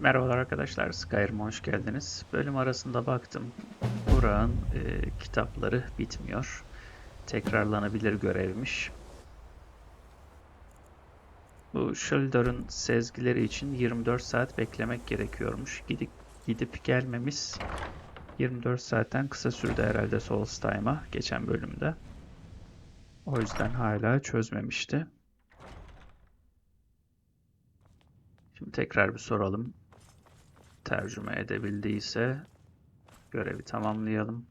Merhabalar arkadaşlar, Skyrim'e hoş geldiniz. Bölüm arasında baktım, Burak'ın e, kitapları bitmiyor. Tekrarlanabilir görevmiş. Bu Shoulder'ın sezgileri için 24 saat beklemek gerekiyormuş. Gidip gidip gelmemiz 24 saatten kısa sürdü herhalde Soulstime'a geçen bölümde. O yüzden hala çözmemişti. Şimdi tekrar bir soralım. Tercüme edebildiyse görevi tamamlayalım.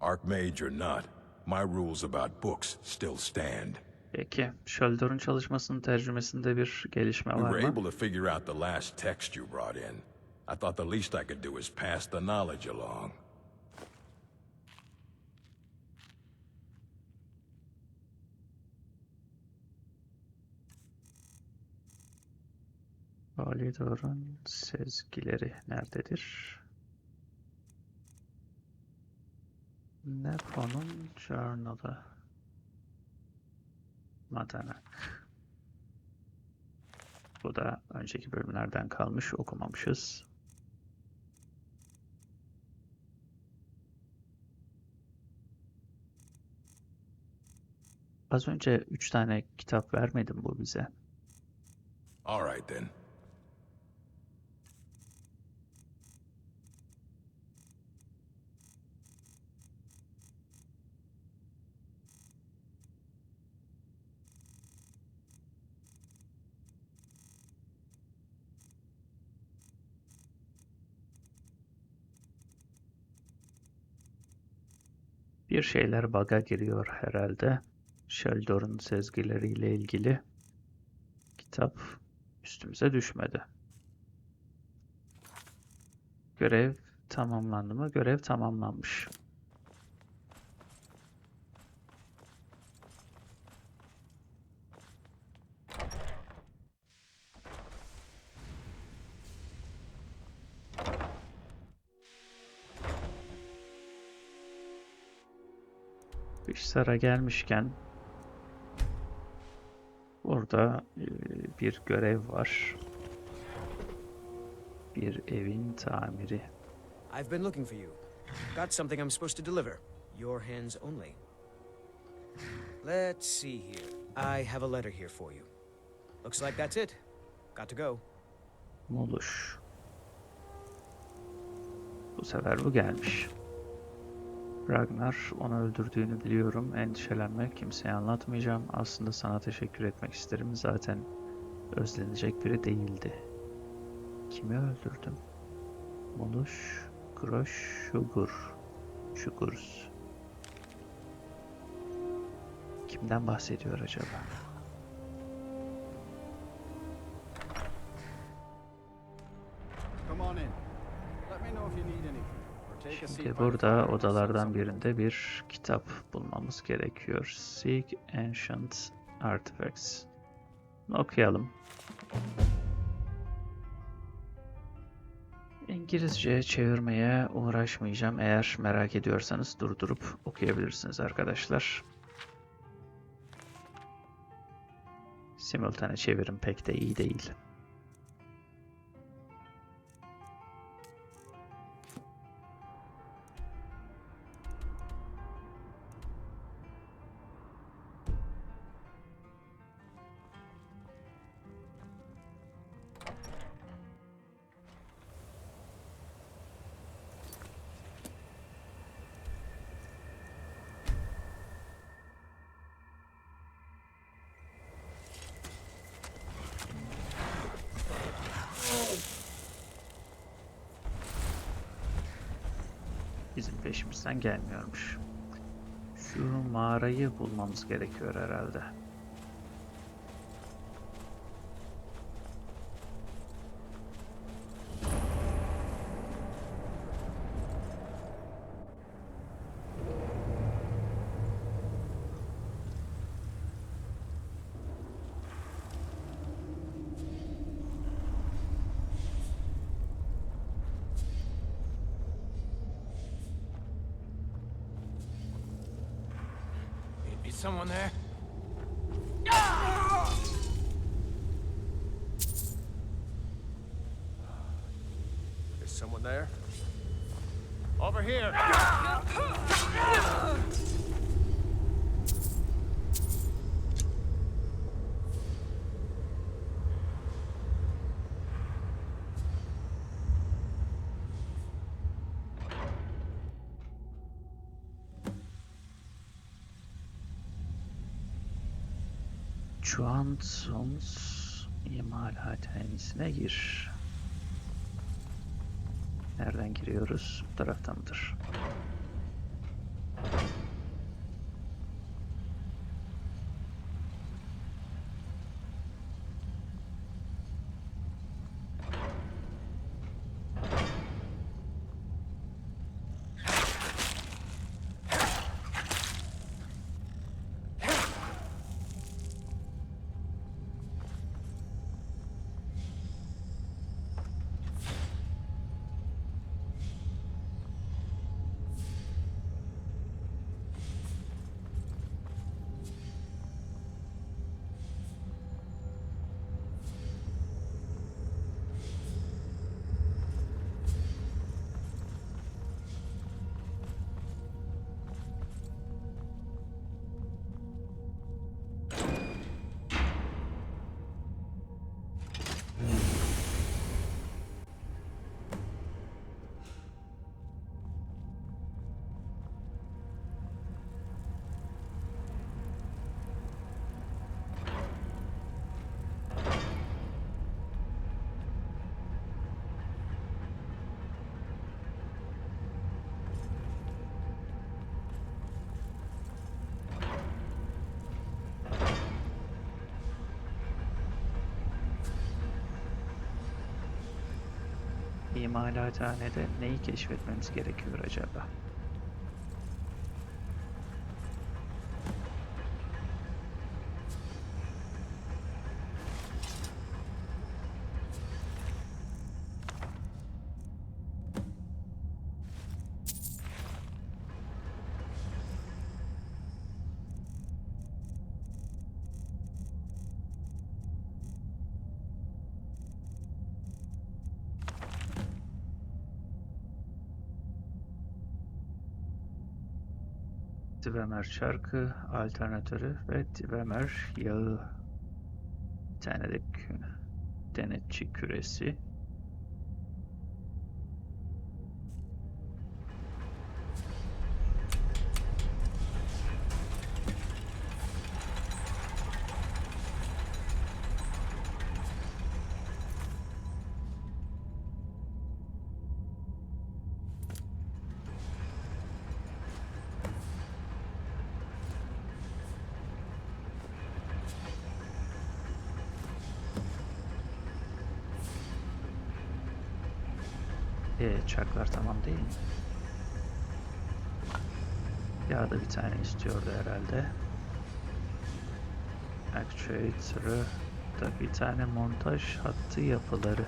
Archmage or not, my rules about books still stand. Peki, Shoulder'ın çalışmasının tercümesinde bir gelişme We var were mı? able to figure out the last text you brought in. I thought the least I could do is pass the knowledge along. Validor'un sezgileri nerededir? Nepo'nun Journal'ı. Madanak. Bu da önceki bölümlerden kalmış okumamışız. Az önce 3 tane kitap vermedim bu bize. All right then. Bir şeyler bug'a giriyor herhalde. Sheldor'un sezgileriyle ilgili kitap üstümüze düşmedi. Görev tamamlandı mı? Görev tamamlanmış. Işsar'a gelmişken burada e, bir görev var. Bir evin tamiri. I've been looking for you. Got something I'm supposed to deliver. Your hands only. Let's see here. I have a letter here for you. Looks like that's it. Got to go. Muluş. Bu sefer bu gelmiş. Ragnar onu öldürdüğünü biliyorum. Endişelenme, kimseye anlatmayacağım. Aslında sana teşekkür etmek isterim. Zaten özlenecek biri değildi. Kimi öldürdüm? Muluş, Groş, Şugur. Şugurs. Kimden bahsediyor acaba? The burada odalardan birinde bir kitap bulmamız gerekiyor. Seek Ancient Artifacts. Bunu okuyalım. İngilizce çevirmeye uğraşmayacağım. Eğer merak ediyorsanız durdurup okuyabilirsiniz arkadaşlar. Simultane çevirim pek de iyi değil. Bizim peşimizden gelmiyormuş. Şu mağarayı bulmamız gerekiyor herhalde. Someone there? There's someone there? Over here! Chuansons imalathanesine gir. Nereden giriyoruz? Bu tarafta mıdır? İmalathanede neyi keşfetmemiz gerekiyor acaba? Dwemer çarkı, alternatörü ve Dwemer yağı. Bir tane de denetçi küresi. E, çarklar tamam değil mi? Ya da bir tane istiyordu herhalde. Actuator'ı da bir tane montaj hattı yapıları.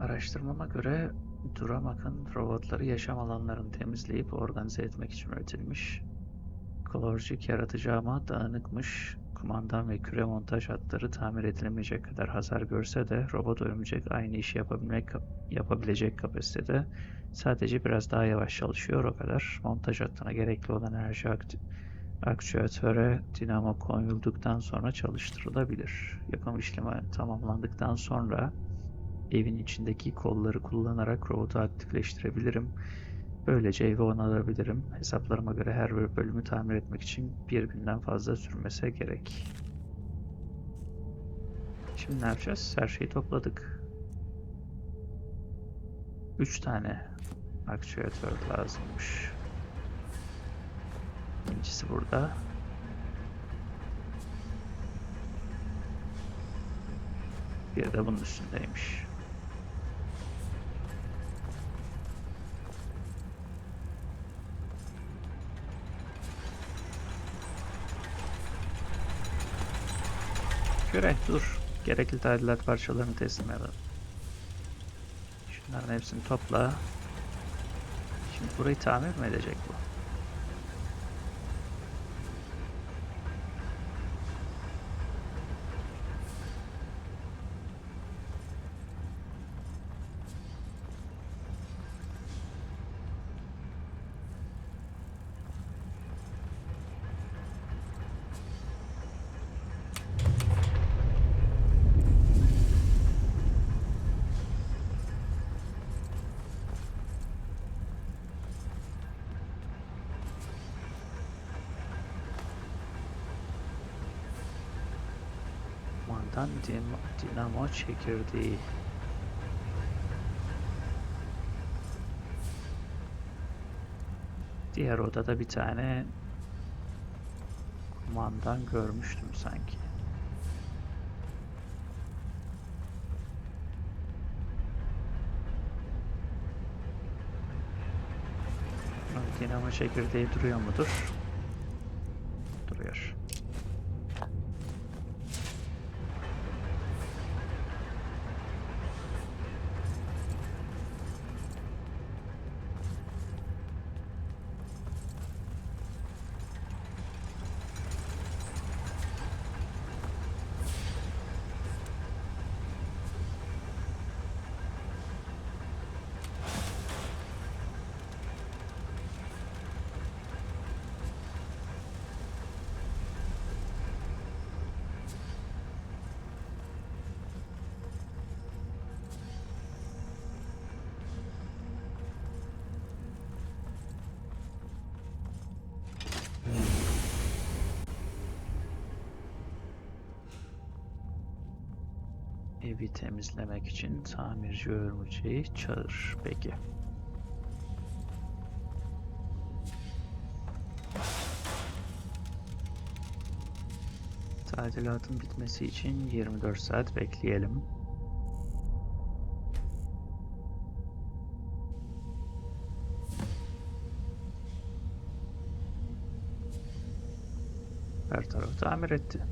Araştırmama göre Duramak'ın robotları yaşam alanlarını temizleyip organize etmek için üretilmiş. Kolorjik yaratıcı ama dağınıkmış. Kumandan ve küre montaj hatları tamir edilemeyecek kadar hasar görse de robot örümcek aynı işi yapabilmek yapabilecek kapasitede. Sadece biraz daha yavaş çalışıyor o kadar. Montaj hattına gerekli olan enerji akti- aktüatöre dinamo koyulduktan sonra çalıştırılabilir. Yapım işlemi tamamlandıktan sonra evin içindeki kolları kullanarak robotu aktifleştirebilirim. Böylece evi onarabilirim. Hesaplarıma göre her bir bölümü tamir etmek için bir günden fazla sürmese gerek. Şimdi ne yapacağız? Her şeyi topladık. 3 tane aktüatör lazımmış. İkincisi burada. Bir de bunun üstündeymiş. Göre dur. Gerekli tadilat parçalarını teslim edelim. Şunların hepsini topla. Şimdi burayı tamir mi edecek bu? Dim- dinamo çekirdeği. Diğer odada bir tane kumandan görmüştüm sanki. Dinamo çekirdeği duruyor mudur? Duruyor. Evi temizlemek için tamirci örümceği çağır. Peki. Tadilatın bitmesi için 24 saat bekleyelim. Her tarafı tamir etti.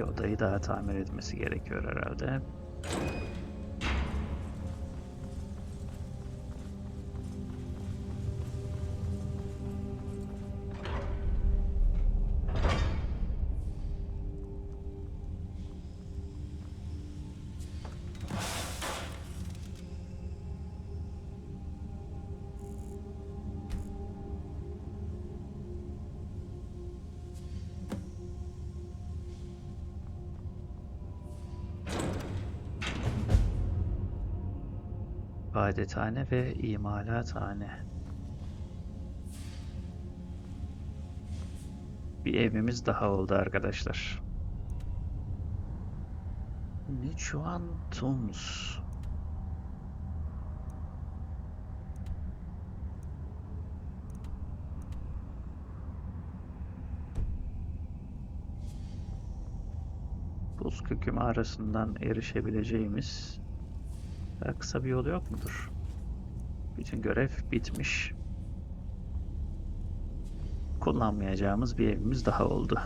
Bir odayı daha tamir etmesi gerekiyor herhalde. Adethane ve imalathane. Bir evimiz daha oldu arkadaşlar. Nichuan Tuns. Buz kükü mağarasından erişebileceğimiz daha kısa bir yolu yok mudur? Bütün görev bitmiş. Kullanmayacağımız bir evimiz daha oldu.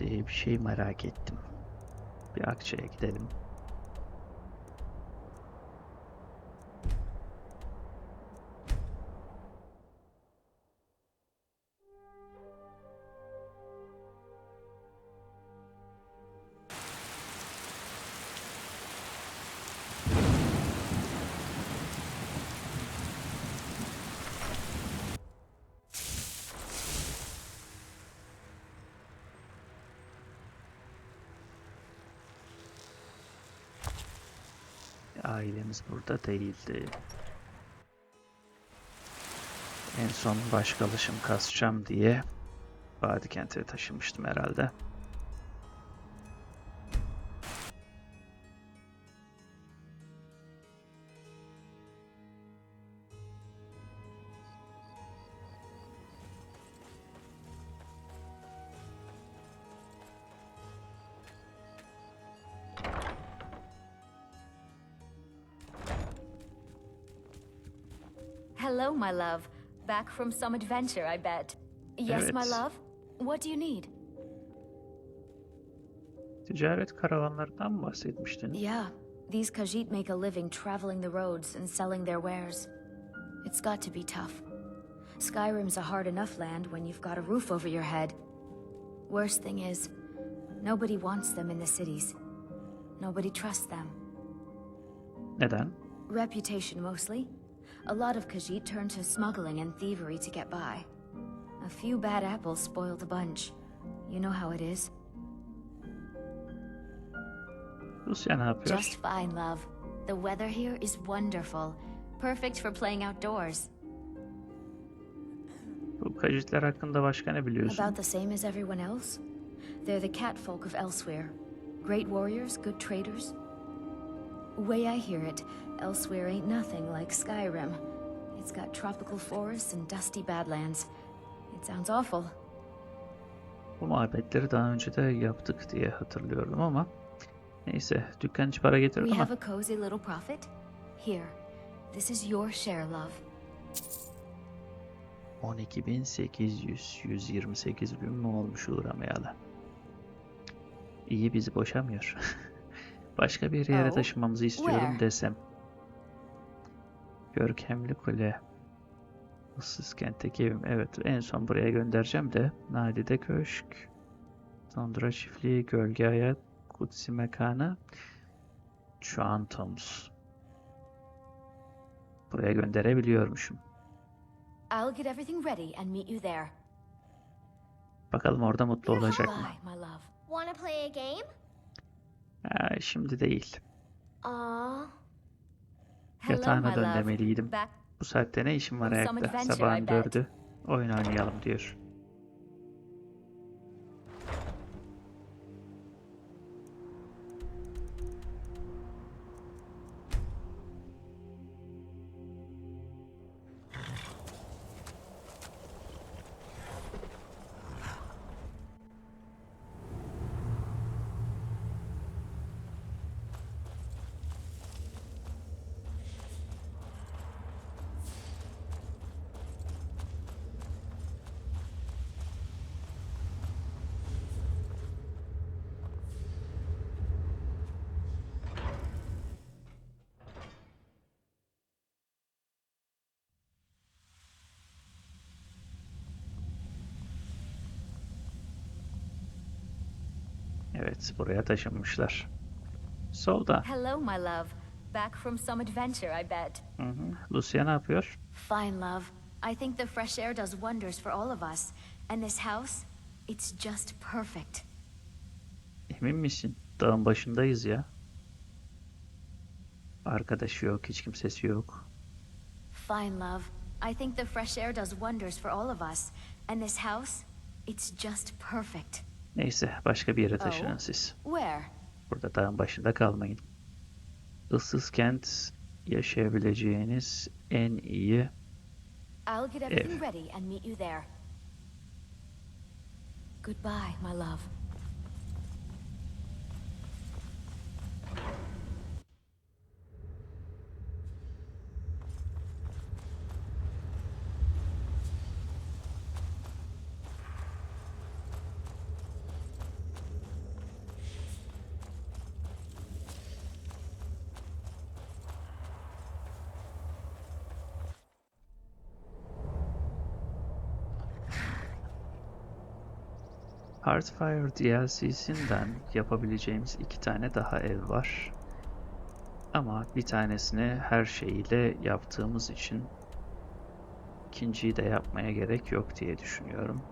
Diye bir şey merak ettim. Bir Akça'ya gidelim. Ailemiz burada değildi. En son başkalışım kasacağım diye Vadi kente taşınmıştım herhalde. Back from some adventure, I bet. Yes, my Evet. love? What do you need? Ticaret karavanlarından mı bahsetmiştin? Yeah, these Khajiit make a living traveling the roads and selling their wares. It's got to be tough. Skyrim's a hard enough land when you've got a roof over your head. Worst thing is, nobody wants them in the cities. Nobody trusts them. Neden? Reputation mostly. A lot of Khajiit turn to smuggling and thievery to get by. A few bad apples spoil the bunch. You know how it is. Rusya ne yapıyor? Just fine, love. The weather here is wonderful. Perfect for playing outdoors. Bu kajitler hakkında başka ne biliyorsun? About the same as everyone else. They're the cat folk of Elsewhere. Great warriors, good traders. Way I hear it, Elsewhere ain't nothing like Skyrim. It's got tropical forests and dusty badlands. It sounds awful. Bu muhabbetleri daha önce de yaptık diye hatırlıyorum ama neyse dükkan para getirdi We ama have a cozy little profit. Here, this is your share, love. 12.800 128 gün mü olmuş uğramayalı. İyi bizi boşamıyor. Başka bir yere taşınmamızı istiyorum desem. Görkemli Kule. Issız kentteki evim. Evet en son buraya göndereceğim de. Nadide Köşk. Tundra Çiftliği, Gölge Hayat, Kutsi Mekanı, Çuantoms. Buraya gönderebiliyormuşum. I'll get everything ready and meet you there. Bakalım orada mutlu olacak mı? Wanna play a game? Ha, şimdi değil. Yatağına dön demeliydim. Bu saatte ne işin var ayakta? Sabahın dördü. Oyun oynayalım diyor. Evet, buraya taşınmışlar. Solda. Hello, my love. Back from some adventure, I bet. Hı hı. Lucia ne yapıyor? Fine, love. I think the fresh air does wonders for all of us. And this house, it's just perfect. Emin misin? Dağın başındayız ya. Arkadaşı yok, hiç kimsesi yok. Fine, love. I think the fresh air does wonders for all of us. And this house, it's just perfect. Neyse, başka bir yere taşının Oh. siz. Where? Burada dağın başında kalmayın. Issız kent yaşayabileceğiniz en iyi there. Goodbye, my love. Heartfire DLC'sinden yapabileceğimiz iki tane daha ev var. Ama bir tanesini her şeyiyle yaptığımız için ikinciyi de yapmaya gerek yok diye düşünüyorum.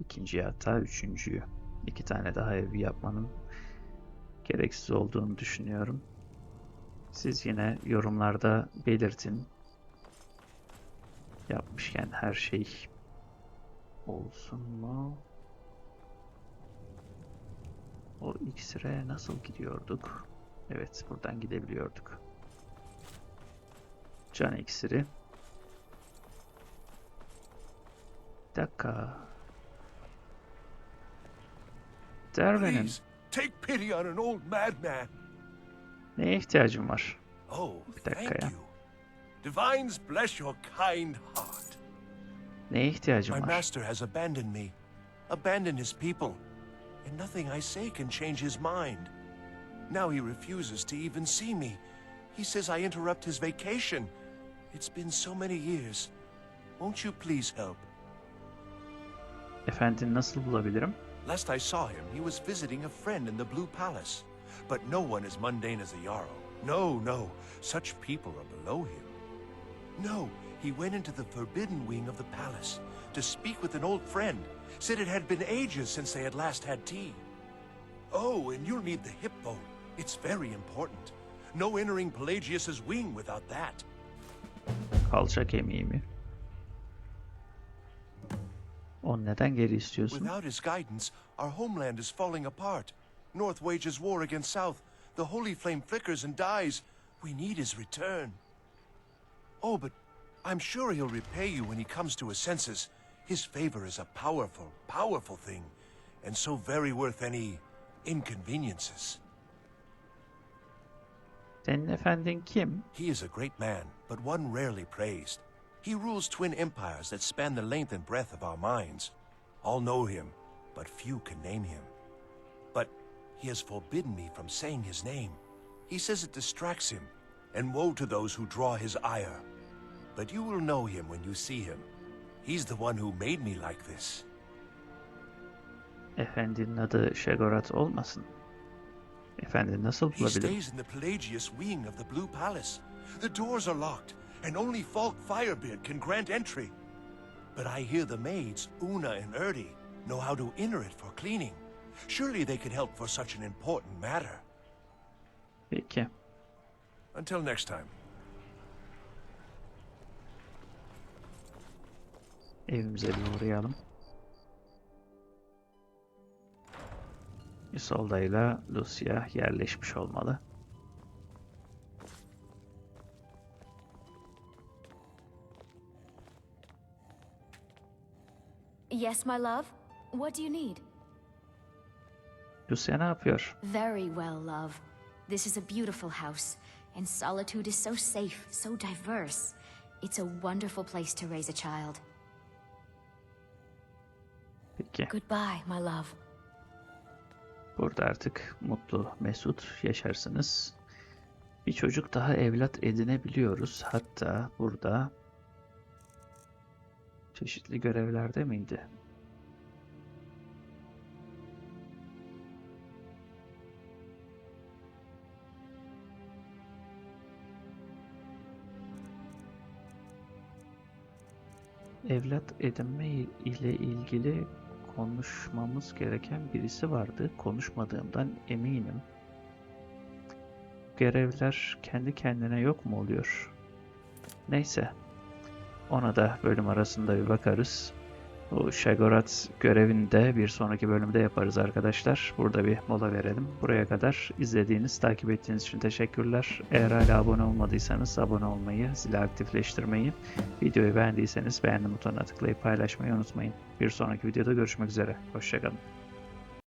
İkinciyi hatta üçüncüyü. iki tane daha ev yapmanın gereksiz olduğunu düşünüyorum. Siz yine yorumlarda belirtin. Yapmışken her şey olsun mu? O iksire nasıl gidiyorduk? Evet, buradan gidebiliyorduk. Can iksiri. Bir dakika. Derven'in take pity on an old madman. neye ihtiyacım var? Oh, Bir dakika ya. Divines bless your kind heart. Neye ihtiyacım My var? master has abandoned me, abandoned his people, and nothing I say can change his mind. Now he refuses to even see me. He says I interrupt his vacation. It's been so many years. Won't you please help? Efendini nasıl bulabilirim? Last I saw him, he was visiting a friend in the Blue Palace. But no one as mundane as a Jarl. No, no. Such people are below him. No, he went into the forbidden wing of the palace to speak with an old friend. Said it had been ages since they had last had tea. Oh, and you'll need the hip bone. It's very important. No entering Pelagius's wing without that. Kalça kemiği mi? O neden geri istiyorsun? Without his guidance, our homeland is falling apart. North wages war against South. The holy flame flickers and dies. We need his return. Oh, but I'm sure he'll repay you when he comes to his senses. His favor is a powerful, powerful thing, and so very worth any inconveniences. Senin efendin kim? He is a great man, but one rarely praised. He rules twin empires that span the length and breadth of our minds. All know him, but few can name him. But he has forbidden me from saying his name. He says it distracts him, and woe to those who draw his ire. But you will know him when you see him. He's the one who made me like this. Efendinin adı Şegorat olmasın. Efendini nasıl He stays in the Pelagius wing of the Blue Palace. The doors are locked, and only Falk Firebeard can grant entry. But I hear the maids, Una and Erdi, know how to enter it for cleaning. Surely they can help for such an important matter. Peki. Until next time. Evimize bir uğrayalım. Isolda ile Lucia yerleşmiş olmalı. Yes, my love? What do you need? Lucia ne yapıyor? Very well, love. This is a beautiful house, and solitude is so safe, so diverse. It's a wonderful place to raise a child. Love. Burada artık mutlu, mesut yaşarsınız. Bir çocuk daha evlat edinebiliyoruz. Hatta burada çeşitli görevlerde miydi? Evlat edinme ile ilgili konuşmamız gereken birisi vardı. Konuşmadığımdan eminim. Görevler kendi kendine yok mu oluyor? Neyse. Ona da bölüm arasında bir bakarız. Bu Şegorat görevini de bir sonraki bölümde yaparız arkadaşlar. Burada bir mola verelim. Buraya kadar izlediğiniz, takip ettiğiniz için teşekkürler. Eğer hala abone olmadıysanız abone olmayı, zili aktifleştirmeyi, videoyu beğendiyseniz beğendim butonuna tıklayıp paylaşmayı unutmayın. Bir sonraki videoda görüşmek üzere. Hoşçakalın.